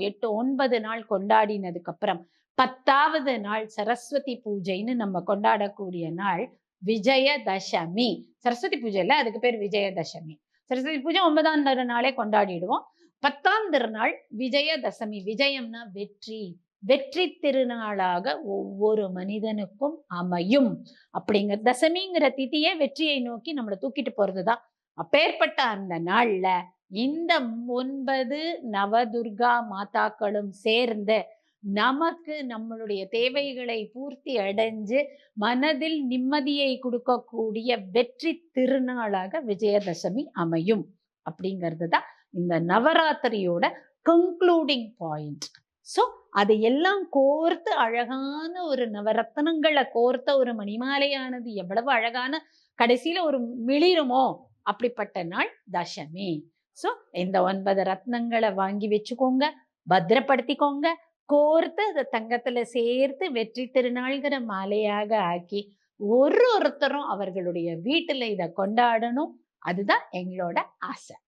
எட்டு ஒன்பது நாள் கொண்டாடினதுக்கு அப்புறம் பத்தாவது நாள் சரஸ்வதி பூஜைன்னு நம்ம கொண்டாடக்கூடிய நாள் விஜயதசமி. சரஸ்வதி பூஜைல அதுக்கு பேர் விஜயதசமி. சரஸ்வதி பூஜை ஒன்பதாம் நாளே கொண்டாடிடுவோம். பத்தாம் திருநாள் விஜயதசமி. விஜயம்னா வெற்றி. வெற்றி திருநாளாக ஒவ்வொரு மனிதனுக்கும் அமையும். அப்படிங்கிற தசமிங்கிற திதியே வெற்றியை நோக்கி நம்மளை தூக்கிட்டு போறதுதான். அப்பேற்பட்ட அந்த நாள்ல இந்த ஒன்பது நவதுர்கா மாதாக்களும் சேர்ந்து நமக்கு நம்மளுடைய தேவைகளை பூர்த்தி அடைஞ்சு மனதில் நிம்மதியை கொடுக்கக்கூடிய வெற்றி திருநாளாக விஜயதசமி அமையும். அப்படிங்கிறது தான் இந்த நவராத்திரியோட கன்க்ளூடிங் பாயிண்ட் ஸோ அதை எல்லாம் கோர்த்து அழகான ஒரு நவரத்னங்களை கோர்த்த ஒரு மணிமாலையானது எவ்வளவு அழகான கடைசியில ஒரு மிளிருமோ? அப்படிப்பட்ட நாள் தசமி. ஸோ இந்த ஒன்பது ரத்னங்களை வாங்கி வச்சுக்கோங்க பத்திரப்படுத்திக்கோங்க கோர்த்து அதை தங்கத்துல சேர்த்து வெற்றி திருநாள்கிற மாலையாக ஆக்கி ஒரு ஒருத்தரும் அவர்களுடைய வீட்டில் இதை கொண்டாடணும். அதுதான் எங்களோட ஆசை.